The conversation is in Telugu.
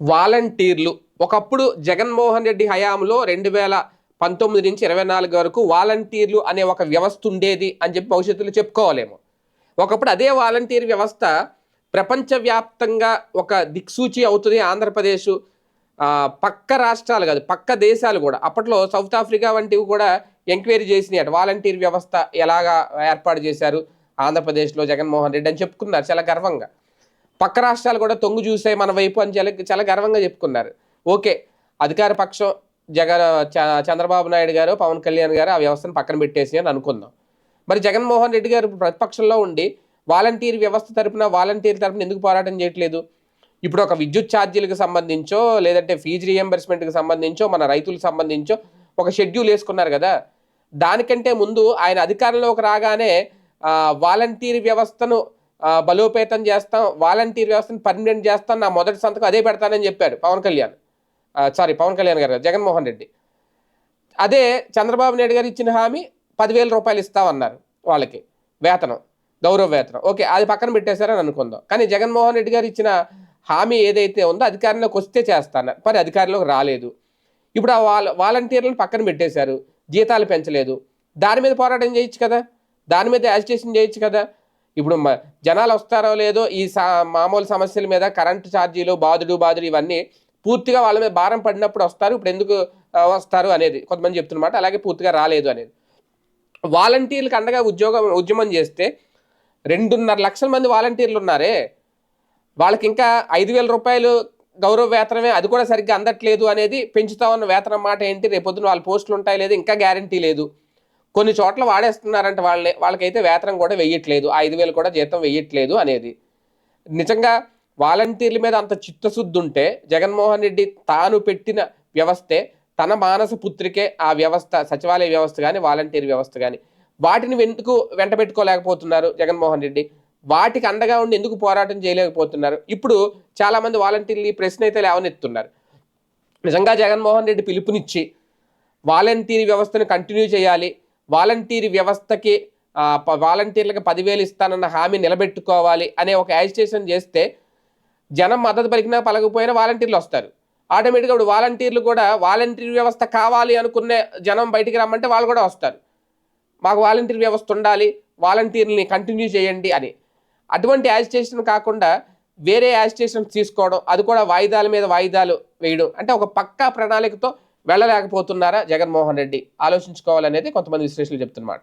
వాలంటీర్లు. ఒకప్పుడు జగన్మోహన్ రెడ్డి హయాంలో రెండు వేల పంతొమ్మిది నుంచి ఇరవై నాలుగు వరకు వాలంటీర్లు అనే ఒక వ్యవస్థ ఉండేది అని చెప్పి భవిష్యత్తులో చెప్పుకోవాలేమో. ఒకప్పుడు అదే వాలంటీర్ వ్యవస్థ ప్రపంచవ్యాప్తంగా ఒక దిక్సూచి అవుతుంది ఆంధ్రప్రదేశ్ పక్క రాష్ట్రాలు కాదు పక్క దేశాలు కూడా. అప్పట్లో సౌత్ ఆఫ్రికా వంటివి కూడా ఎంక్వైరీ చేసినాయి అటు. వాలంటీర్ వ్యవస్థ ఎలాగా ఏర్పాటు చేశారు ఆంధ్రప్రదేశ్లో జగన్మోహన్ రెడ్డి అని చెప్పుకున్నారు చాలా గర్వంగా. పక్క రాష్ట్రాలు కూడా తొంగు చూసే మన వైపు అని చాలా చాలా గర్వంగా చెప్పుకున్నారు. ఓకే అధికార పక్షం జగన్ చ- చంద్రబాబు నాయుడు గారు పవన్ కళ్యాణ్ గారు ఆ వ్యవస్థను పక్కన పెట్టేసి అని అనుకుందాం. మరి జగన్మోహన్ రెడ్డి గారు ప్రతిపక్షంలో ఉండి వాలంటీర్ వ్యవస్థ తరపున వాలంటీర్ తరపున ఎందుకు పోరాటం చేయట్లేదు? ఇప్పుడు ఒక విద్యుత్ ఛార్జీలకు సంబంధించో లేదంటే ఫీజు రియంబర్స్మెంట్కి సంబంధించో మన రైతులకు సంబంధించో ఒక షెడ్యూల్ వేసుకున్నారు కదా. దానికంటే ముందు ఆయన అధికారంలోకి రాగానే వాలంటీర్ వ్యవస్థను బలోపేతం చేస్తాం వాలంటీర్ వ్యవస్థను పర్మనెంట్ చేస్తాం నా మొదటి సంతకం అదే పెడతానని చెప్పాడు పవన్ కళ్యాణ్. సారీ పవన్ కళ్యాణ్ గారు జగన్మోహన్ రెడ్డి. అదే చంద్రబాబు నాయుడు గారు ఇచ్చిన హామీ పదివేల రూపాయలు ఇస్తామన్నారు వాళ్ళకి వేతనం గౌరవ వేతనం. ఓకే అది పక్కన పెట్టేశారని అనుకుందాం. కానీ జగన్మోహన్ రెడ్డి గారు ఇచ్చిన హామీ ఏదైతే ఉందో అధికారంలోకి వస్తే చేస్తాను. మరి అధికారంలోకి రాలేదు. ఇప్పుడు ఆ వాల వాలంటీర్లను పక్కన పెట్టేశారు జీతాలు పెంచలేదు. దాని మీద పోరాటం చేయొచ్చు కదా? దాని మీద యాజిటేషన్ చేయొచ్చు కదా? ఇప్పుడు జనాలు వస్తారో లేదో ఈ సా మామూలు సమస్యల మీద కరెంటు ఛార్జీలు బాదుడు బాదుడు ఇవన్నీ పూర్తిగా వాళ్ళ మీద భారం పడినప్పుడు వస్తారు. ఇప్పుడు ఎందుకు వస్తారు అనేది కొంతమంది చెప్తున్నమాట. అలాగే పూర్తిగా రాలేదు అనేది. వాలంటీర్లకు అండగా ఉద్యోగం ఉద్యమం చేస్తే రెండున్నర లక్షల మంది వాలంటీర్లు ఉన్నారే. వాళ్ళకి ఇంకా ఐదు వేల రూపాయలు గౌరవ వేతనమే అది కూడా సరిగ్గా అందట్లేదు అనేది పెంచుతామన్న వేతనం మాట ఏంటి? రేపొద్దున వాళ్ళ పోస్టులు ఉంటాయి లేదు ఇంకా గ్యారంటీ లేదు. కొన్ని చోట్ల వాడేస్తున్నారంటే వాళ్ళే. వాళ్ళకైతే వేతనం కూడా వెయ్యట్లేదు. ఐదు వేలు కూడా జీతం వెయ్యట్లేదు అనేది. నిజంగా వాలంటీర్ల మీద అంత చిత్తశుద్ధి ఉంటే జగన్మోహన్ రెడ్డి తాను పెట్టిన వ్యవస్థే తన మానస పుత్రికే ఆ వ్యవస్థ సచివాలయ వ్యవస్థ కానీ వాలంటీర్ వ్యవస్థ కానీ వాటిని ఎందుకు వెంట పెట్టుకోలేకపోతున్నారు జగన్మోహన్ రెడ్డి. వాటికి అండగా ఉండి ఎందుకు పోరాటం చేయలేకపోతున్నారు? ఇప్పుడు చాలామంది వాలంటీర్లు ఈ ప్రశ్న అయితే లేవనెత్తున్నారు. నిజంగా జగన్మోహన్ రెడ్డి పిలుపునిచ్చి వాలంటీర్ వ్యవస్థను కంటిన్యూ చేయాలి. వాలంటీర్ వ్యవస్థకి వాలంటీర్లకి వాలంటీర్లకు పదివేలు ఇస్తానన్న హామీ నిలబెట్టుకోవాలి అనే ఒక యాజిటేషన్ చేస్తే జనం మద్దతు పలికినా పలకపోయినా వాలంటీర్లు వస్తారు. ఆటోమేటిక్గా ఇప్పుడు వాలంటీర్లు కూడా వాలంటీర్ వ్యవస్థ కావాలి అనుకునే జనం బయటికి రమ్మంటే వాళ్ళు కూడా వస్తారు. మాకు వాలంటీర్ వ్యవస్థ ఉండాలి వాలంటీర్ని కంటిన్యూ చేయండి అని. అటువంటి యాజిటేషన్ కాకుండా వేరే యాజిటేషన్ తీసుకోవడం అది కూడా వాయిదాల మీద వాయిదాలు వేయడం అంటే ఒక పక్కా ప్రణాళికతో వెళ్ళలేకపోతున్నారా జగన్మోహన్ రెడ్డి? ఆలోచించుకోవాలనేది కొంతమంది విశ్లేషకులు చెప్తున్నమాట.